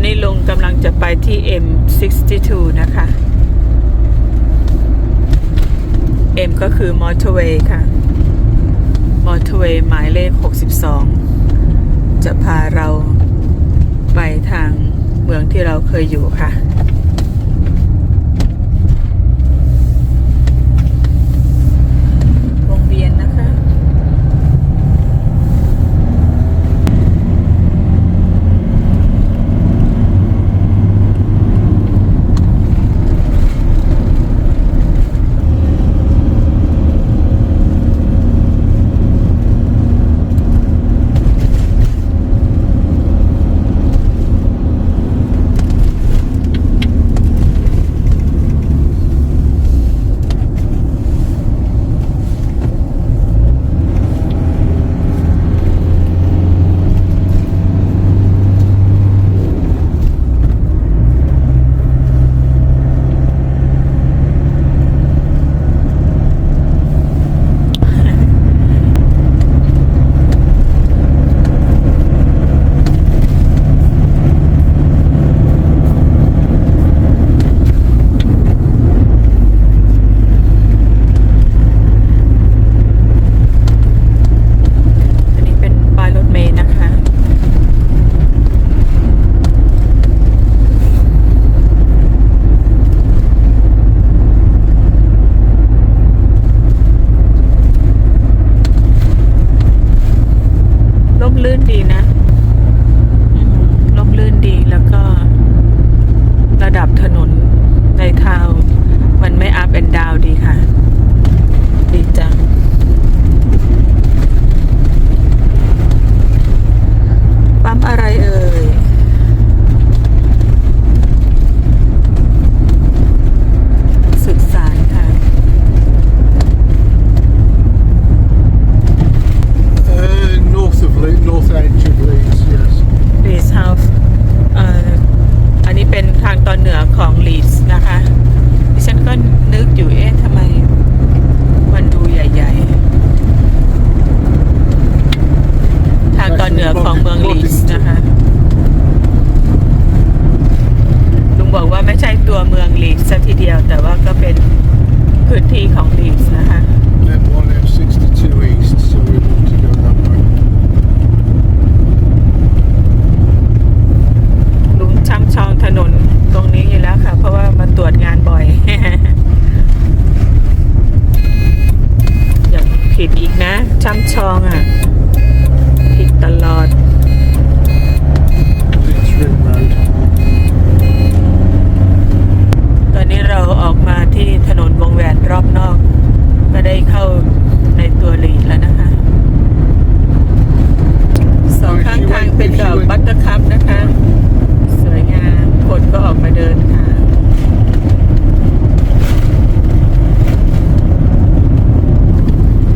อนนี้ลุงกำลังจะไปที่ M62 นะคะ M ก็คือมอเตอร์เวย์ค่ะ มอเตอร์เวย์หมายเลข 62 จะพาเราไปทางเมืองที่เราเคยอยู่ค่ะ ของเมืองลีสนะคะลุงบอกว่าไม่ใช่ตัวเมืองลีสซะทีเดียว แต่ว่าก็เป็นพื้นที่ของลีสนะคะ M1, M62 east, so we want to go that way. ลุงช่ำชองถนนตรงนี้อยู่แล้วค่ะ เพราะว่ามาตรวจงานบ่อย อย่าผิดอีกนะช่ำชองอะ ผิดตลอด Leeds Ring Road. ตอนนี้เราออกมาที่ถนนวงแหวนรอบนอก ก็ได้เข้าในตัวลีดแล้วนะคะ สองข้างทางเป็นดอกบัตเตอร์คัพนะคะ สวยงาม คนก็ออกมาเดินค่ะ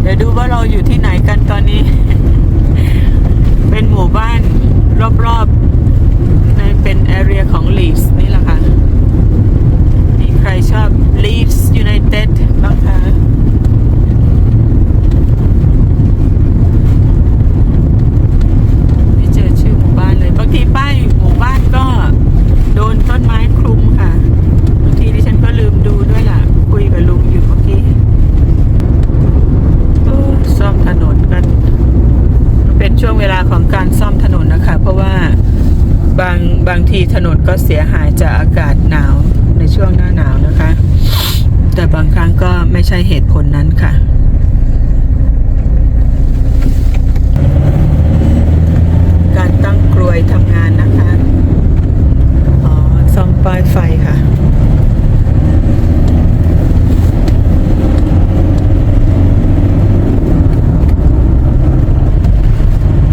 เดี๋ยวดูว่าเราอยู่ที่ไหนกันตอนนี้ เป็นหมู่บ้านรอบๆในเป็นแอเรียของลีสนี่แหละค่ะ มีใครชอบ Leeds United บ้างคะ ไม่เจอชื่อหมู่บ้านเลย บางทีป้ายหมู่บ้านก็โดนต้นไม้คลุมค่ะ บางทีดิฉันก็ลืมดูด้วยล่ะ คุยกับลุงอยู่เมื่อกี้โอ้ซ่อมถนนกัน เป็นช่วงเวลาของการซ่อมถนนนะคะ เพราะว่าบางบางที ถนนก็เสียหายจากอากาศหนาวในช่วงหน้าหนาวนะคะ แต่บางครั้งก็ไม่ใช่เหตุผลนั้นค่ะการตั้งกลวยทำงานนะคะอ๋อซ่อมป้ายไฟค่ะ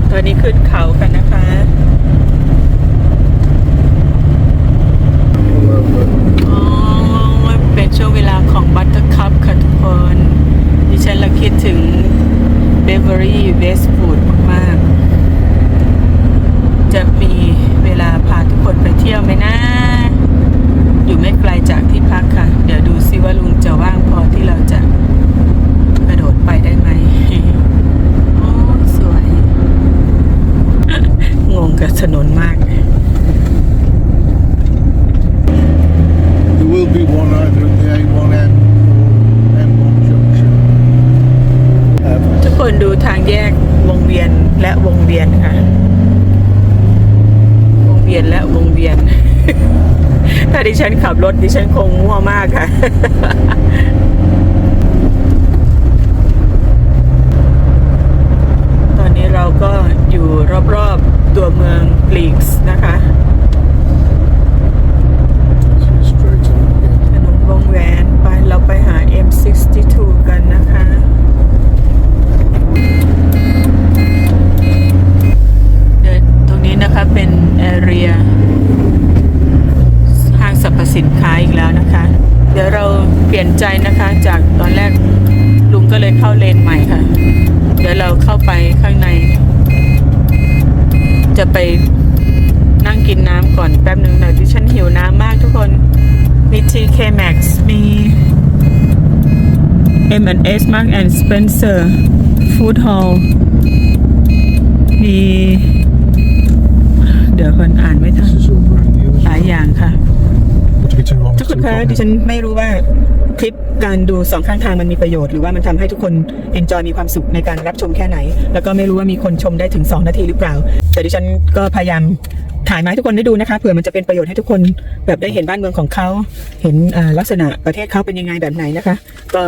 ตอนนี้ขึ้นเขากันนะคะ อ๋อ เป็นช่วงเวลาของบัตเตอร์คัพค่ะทุกคน ดิฉันละคิดถึงเบเวอรี่เวสต์ฟูดมากๆ จะมีเวลาพาทุกคนไปเที่ยวไหมนะ อยู่ไม่ไกลจากที่พักค่ะ เดี๋ยวดูซิว่าลุงจะว่างพอที่เราจะกระโดดไปได้ไหมโอ้สวย งงกับถนนมาก There will be one either at the A1M or M1 junction. คนดูทางแยกวงเวียนและ วงเวียนค่ะ วงเวียนและวงเวียน ถ้าดิฉันขับรถดิฉันคงมั่วมากค่ะตอนนี้เราก็อยู่รอบๆตัวเมืองลีกส์นะคะ Straight on again. ถนนวงแหวนไปเราไปหา M62 กันนะคะ เดี๋ยวตรงนี้นะคะเป็นแอเรียห้างสรรพสินค้าอีกแล้วนะคะ เดี๋ยวเราเป ลี่ยนใจนะคะ จากตอนแรกลุงก็เลยเข้าเลนใหม่ค่ะ เดี๋ยวเราเข้าไปข้างใน จะไปนั่งกินน้ำก่อนแป๊บหนึ่งหน่อยที่ฉันหิวน้ำมากทุกคนมี TK Maxx มี M&S Mark and Spencer Food Hall มีเดี๋ยวคนอ่านไม่ทัน This is all brand new. หลายอย่างค่ะ Take it too long ทุกคน to คะ pop ดิ in. ฉันไม่รู้ว่า คลิปการดูสองข้างทางมันมีประโยชน์หรือว่ามันทำให้ทุกคนเอนจอยมีความสุขในการรับชมแค่ไหน แล้วก็ไม่รู้ว่ามีคนชมได้ถึง 2 นาทีหรือเปล่า แต่ดิฉันก็พยายามถ่ายมาให้ทุกคนได้ดูนะคะเผื่อมันจะเป็นประโยชน์ให้ทุกคนแบบได้เห็นบ้านเมืองของเขาเห็นลักษณะประเทศเขาเป็นยังไงแบบไหนนะคะ ก็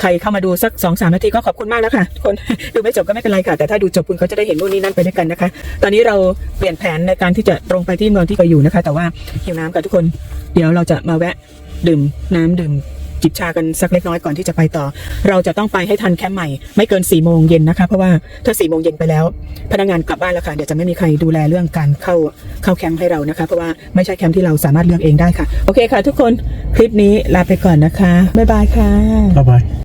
ใครเข้ามาดูสัก2อสานาทีก็ขอบคุณมากแล้วค่ะทุกคนดูไม่จบก็ไม่เป็นไรค่ะ แต่ถ้าดูจบคุณก็จะได้เห็นนู่นนี่นั่นไปด้วยกันนะคะ ตอนนี้เราเปลี่ยนแผนในการที่จะตรงไปที่เมืองที่เราอยู่นะคะ แต่ว่าหิวน้ำกับทุกคน เดี๋ยวเราจะมาแวะดื่มน้ำดื่ม จิบชากันสักเล็กน้อยก่อนที่จะไปต่อ เราจะต้องไปให้ทันแคมป์ใหม่ ไม่เกิน4ี่โมงเย็นนะคะ เพราะว่าถ้า4ี่โมงเย็นไปแล้ว พนักงานกลับบ้านแล้วค่ะ เดี๋ยวจะไม่มีใครดูแลเรื่องการเข้าเข้าแคมป์ให้เรานะคะ เพราะว่าไม่ใช่แคมป์ที่เราสามารถเลือกเองได้ค่ะ โอเคค่ะ ทุกคน คลิปนี้ลาไปก่อนนะคะ บ๊ายบายค่ะ บ๊ายบาย